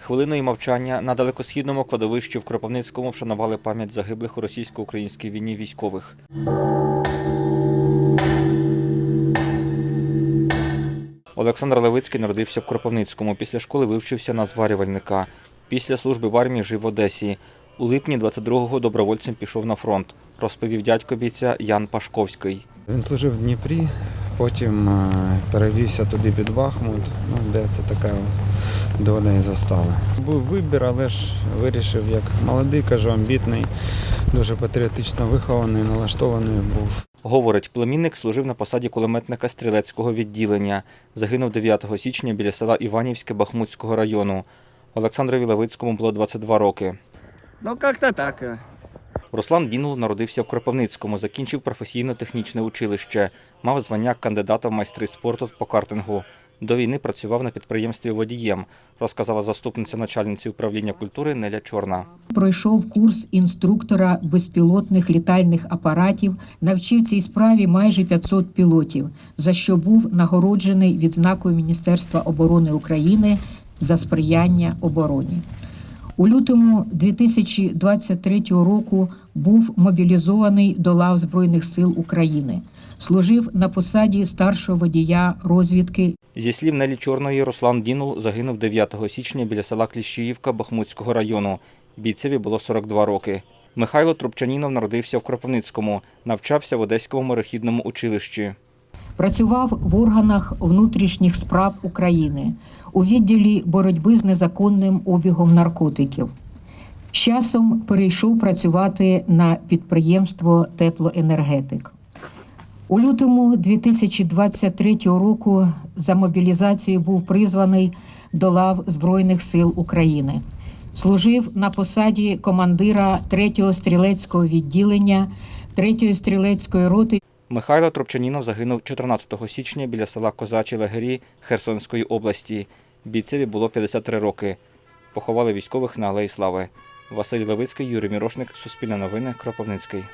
Хвилиною мовчання на далекосхідному кладовищі в Кропивницькому вшанували пам'ять загиблих у російсько-українській війні військових. Олександр Левицький народився в Кропивницькому. Після школи вивчився на зварювальника. Після служби в армії жив в Одесі. У липні 22-го добровольцем пішов на фронт, розповів дядько бійця Ян Пашковський. Він служив в Дніпрі, потім е, перевівся туди під Бахмут, ну, де це така доля і застала. Був вибір, але ж вирішив, як молодий, кажу, амбітний, дуже патріотично вихований, налаштований був. Говорить, племінник служив на посаді кулеметника стрілецького відділення. Загинув 9 січня біля села Іванівське Бахмутського району. Олександрові Левицькому було 22 роки. Ну, как-то так. Руслан Дінул народився в Кропивницькому, закінчив професійно-технічне училище, мав звання кандидата в майстри спорту по картингу. До війни працював на підприємстві водієм, розказала заступниця начальниці управління культури Неля Чорна. Пройшов курс інструктора безпілотних літальних апаратів, навчив цій справі майже 500 пілотів, за що був нагороджений відзнакою Міністерства оборони України за сприяння обороні. У лютому 2023 року був мобілізований до лав Збройних сил України. Служив на посаді старшого водія розвідки Зі слів Нелі Чорної, Руслан Дінул загинув 9 січня біля села Кліщіївка Бахмутського району. Бійцеві було 42 роки. Михайло Трубчанінов народився в Кропивницькому, навчався в Одеському морехідному училищі. Працював в органах внутрішніх справ України у відділі боротьби з незаконним обігом наркотиків. З часом перейшов працювати на підприємство Теплоенергетик. У лютому 2023 року за мобілізацією був призваний до лав Збройних сил України. Служив на посаді командира 3-го стрілецького відділення 3-ї стрілецької роти Михайло Тропчанінов загинув 14 січня біля села Козачі Лагері Херсонської області. Бійцеві було 53 роки. Поховали військових на Алеї Слави. Василь Левицький, Юрій Мірошник, Суспільне новини, Кропивницький.